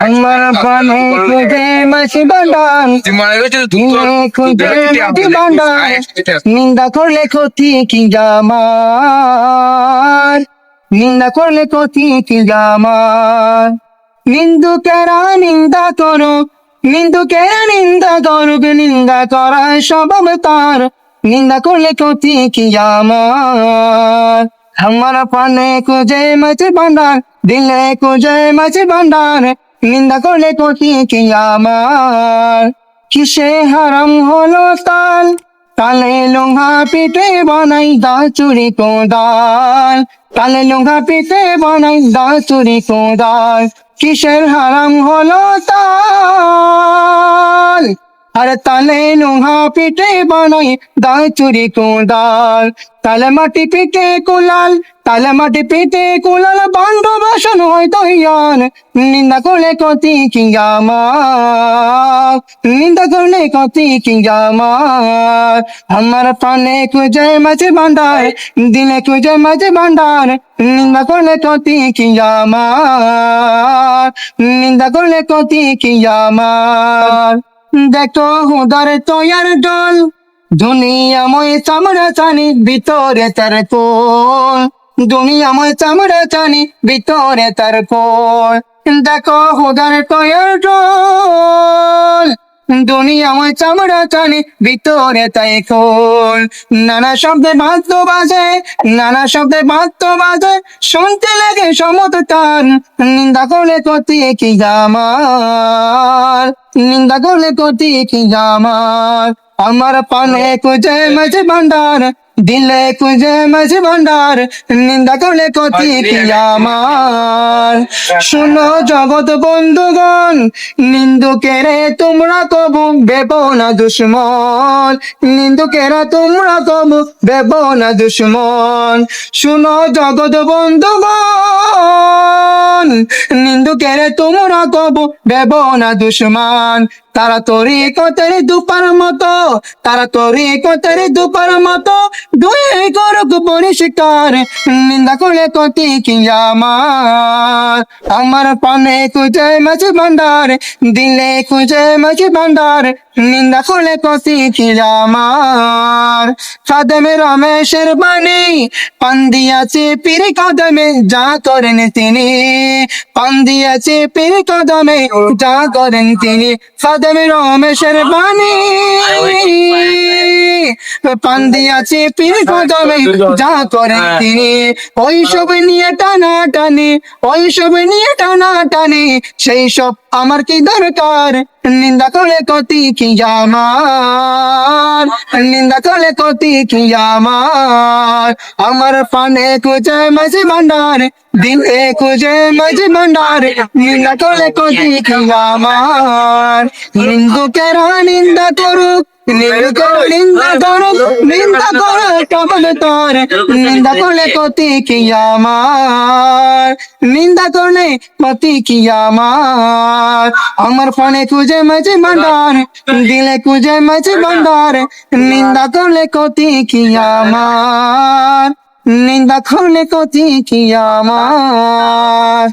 আমার পানে খুঁজে মাছি বান্ডান নিন্দা করলে ক্ষতি কি জামার? নিন্দা করলে ক্ষতি কি জামার নিন্দুকেরা নিন্দা করো নিন্দুকেরা নিন্দা করুক নিন্দা করা স্বভাব তার নিন্দা করলে ক্ষতি কি আমার আমার পানে খুঁজে মাছি বান্ডার দিলে খুঁজে মাছি বান্ডার নিন্দা করলে ক্ষতি কি আমার? কিসে হারাম হলো তাল? তালে লোহা পিঠে বানাই দা চুরি কোদাল। তালে লোহা পিঠে বানাই দা চুরি কোদাল। কিসের হারাম হলো তাল? আরে তালে লোহা পিঠে বানাই দা চুরি কোদাল। তালে মাটি পিঠে কুলাল, তালে মাটি পিঠে কুলাল বান্ধ বাসন হয় দইয়ান নিন্দা করলে কতি কি আমার নিন্দা করলে কতি কি আমার আমার পানে খুঁজে মাঝে ভান্ডার, দিলে খুঁজে মাঝে ভান্ডার, নিন্দা করলে কতি কি আমার নিন্দা করলে কতি কি আমার দেখো হুদার তোয়ার ডল দুনিয়াময় চামড়া চানি, ভিতরে তার কোল। দুনিয়াময় চামড়া চানি, ভিতরে তার কোল। দেখো হুদার তয়ার ডল দুনিয়াময় চামড়া টানে, ভিতরে তাই খোল। নানা শব্দে বাদ্য বাজে, নানা শব্দে বাদ্য বাজে, শুনতে লাগে সমত টান। নিন্দা করলে করতে কি গামার? নিন্দা করলে কতি কি গামার? আমার পানে কুজে মাঝে ভান্ডার দিলে কুজে মাঝে ভান্ডার নিন্দা করলে কতি আমার? শুনো জগৎ বন্ধুগণ নিন্দুকেরে তোমরা কবু বেব না দুশ্মন। নিন্দুকেরা তোমরা কবু বেব না দুশ্মন। শুনো জগৎ বন্ধুগণ নিন্দুকেরে তোমরা কবু বেব না দুশ্মন। তারা তরি কতের দুপার মতো, তারা তরি কতের দুপার মতো। দুই করুক পরিষ্কার নিন্দা করলে কতি কি আমার পানে খুঁজে মাঝে ভান্ডার, দিলে খুঁজে মাঝে ভান্ডার। নিন্দা করলে কতি কি আমার। কাদমে রমেশের বাণী পান দিয়াছে কদমে, যা করেন তিনি। পান দিয়াছে পীর কদমে, যা করেন তিনি। কাদমে রমেশের বাণী। পান দিয়াছে পীর কদমে, যা করেন তিনি। ওই সব নিয়ে টানা টানি ওই সব নিয়ে টানা টানি সেই সব আমার কি দরকার? নিন্দা করলে কতি কি আমার? নিন্দা করলে কতি কি আমার? আমার পানে খুঁজে মাঝে ভান্ডার, দিলে খুঁজে মাঝে ভান্ডার, নিন্দা করলে কতি কি আমার? হিন্দুকেরা নিন্দা করুক নিন্দা করো নিন্দা করো কবল তোর নিন্দা করলে কতি কি আমার। নিন্দা করলে কতি কি আমার। আমার ফোনে খুঁজে মাঝে ভান্ডার দিলে খুঁজে মাঝে ভান্ডার। নিন্দা করলে কতি কি আমার। নিন্দা করলে কতি কি আমার।